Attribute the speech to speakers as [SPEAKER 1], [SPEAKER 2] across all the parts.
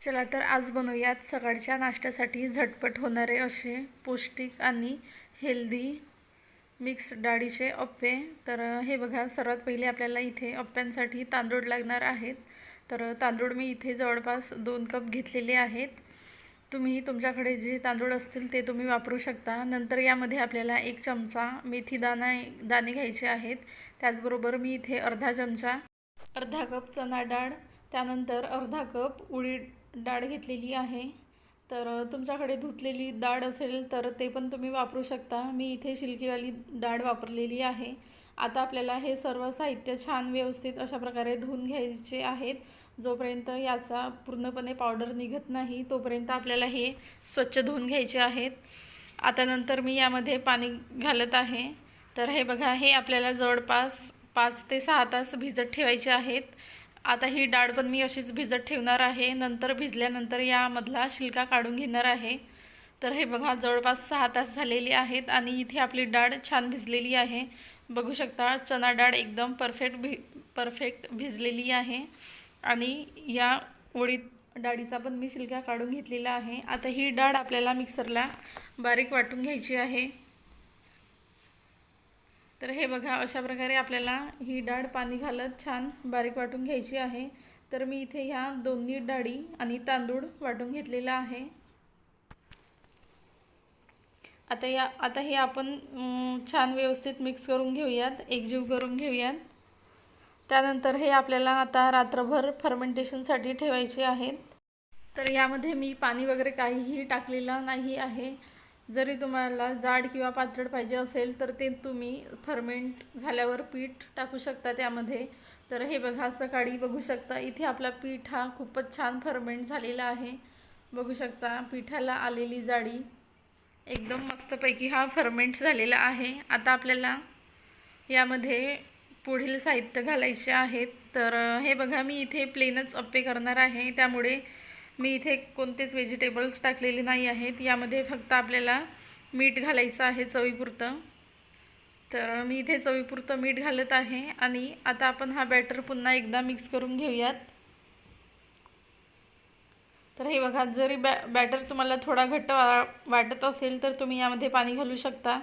[SPEAKER 1] चला तर आज बनवूयात सकाळच्या नाश्त्यासाठी झटपट होणारे असे पौष्टिक आणि हेल्दी मिक्स डाळीचे अप्पे. तर हे बघा सर्वात पहिले आपल्याला इथे अप्प्यांसाठी तांदूळ लागणार आहेत. तर तांदूळ मी इथे जवळपास दोन कप घेतलेले आहेत. तुम्ही तुमच्याकडे जे तांदूळ असतील ते तुम्ही वापरू शकता. नंतर यामध्ये आपल्याला एक चमचा मेथी दाणा दाणे घ्यायचे आहेत. त्याचबरोबर मी इथे अर्धा चमचा अर्धा कप चणा डाळ त्यानंतर अर्धा कप उडीद डाळ घेतलेली आहे. तर तुमच्याकडे धुतलेली डाळ असेल तर ते पण तुम्ही वापरू शकता. मी इथे शिलकीवाली डाळ वापरलेली आहे. आता आपल्याला हे सर्व साहित्य छान व्यवस्थित अशा प्रकारे धुवून घ्यायचे आहेत. जोपर्यंत याचा पूर्णपणे पावडर निघत नाही तोपर्यंत आपल्याला हे स्वच्छ धुवून घ्यायचे आहेत. आता नंतर मी यामध्ये पाणी घालत आहे. तर हे बघा हे आपल्याला जवळपास पाच ते सहा तास भिजत ठेवायचे आहेत. आता ही डाळ पण मी अशीच भिजत ठेवणार आहे. नंतर भिजल्यानंतर यामधला शिलका काढून घेणार आहे. तर हे बघा जवळपास सहा तास झालेली आहेत आणि इथे आपली डाळ छान भिजलेली आहे. बघू शकता चणा डाळ एकदम परफेक्ट भि परफेक्ट भिजलेली आहे. आणि या ओळीत डाळीचा पण मी शिलका काढून घेतलेला आहे. आता ही डाळ आपल्याला मिक्सरला बारीक वाटून घ्यायची आहे. तर हे बघा अशा प्रकारे आपल्याला ही डाळ पाणी घालत छान बारीक वाटून घ्यायची आहे. तर मी इथे ह्या दोन्ही डाळी आणि तांदूळ वाटून घेतलेला आहे. आता या आता हे आपण छान व्यवस्थित मिक्स करून घेऊयात एकजीव करून घेऊयात. त्यानंतर हे आपल्याला आता रात्रभर फर्मेंटेशनसाठी ठेवायचे आहेत. तर यामध्ये मी पाणी वगैरे काहीही टाकलेलं नाही आहे. जरी तुम्हाला जाड किंवा पातळ पाहिजे असेल तर ते तुम्ही फर्मेंट झाल्यावर पीठ टाकू शकता त्यामध्ये. तर हे बघा सकाळी बघू शकता इथे आपला पीठ हा खूपच छान फर्मेंट झालेला आहे. बघू शकता पिठाला आलेली जाडी एकदम मस्तपैकी हा फर्मेंट झालेला आहे. आता आपल्याला यामध्ये पुढील साहित्य घालायचे आहेत. तर हे बघा मी इथे प्लेनच अप्पे करणार आहे. त्यामुळे मी इथे कोणतेच व्हेजिटेबल्स टाकलेले नाही आहेत. यामध्ये फक्त आपल्याला मीठ घालायचं आहे चवीपुरतं. तर मी इथे चवीपुरतं मीठ घालत आहे आणि आता आपण हा बॅटर पुन्हा एकदा मिक्स करून घेऊयात. तर हे बघा जरी बॅ बॅटर तुम्हाला थोडा घट्ट वा वाटत असेल तर तुम्ही यामध्ये पाणी घालू शकता.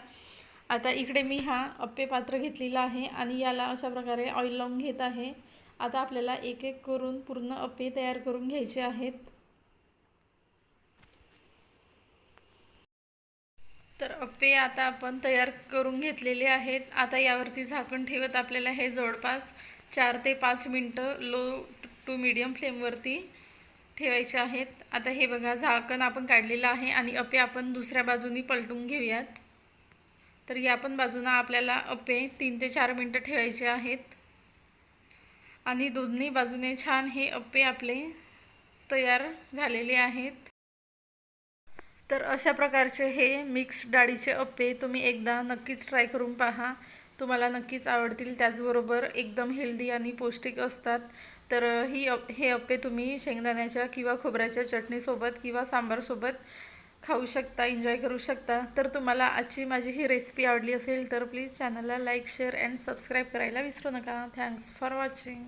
[SPEAKER 1] आता इकडे मी हा अप्पे पात्र घेतलेला आहे आणि याला अशा प्रकारे ऑइल लावून घेत आहे. आता आपल्याला एक एक करून पूर्ण अप्पे तयार करून घ्यायचे आहेत. पे अप्पे आता आपण तयार करून घेतलेले आहेत. आता यावरती झाकण ठेवत आपल्याला हे जवळपास चार ते पाच मिनटं लो टू मीडियम फ्लेमवरती ठेवायचे आहेत. आता हे बघा झाकण आपण काढलेलं आहे आणि अप्पे आपण दुसऱ्या बाजूनी पलटून घेऊयात. तर या पण बाजूनं आपल्याला अप्पे तीन ते चार मिनटं ठेवायचे आहेत. आणि दोन्ही बाजूने छान हे अप्पे आपले तयार झालेले आहेत. तर अशा प्रकारचे हे मिक्स डाळीचे अप्पे तुम्ही एकदा नक्कीच ट्राय करून पहा. तुम्हाला नक्कीच आवडतील. त्याचबरोबर एकदम हेल्दी आणि पौष्टिक असतात. तर ही अप हे अप्पे तुम्ही शेंगदाण्याच्या किंवा खोबऱ्याच्या चटणीसोबत किंवा सांबारसोबत खाऊ शकता एन्जॉय करू शकता. तर तुम्हाला आजची माझी ही रेसिपी आवडली असेल तर प्लीज चॅनलला लाईक शेअर अँड सबस्क्राईब करायला विसरू नका. Thanks for watching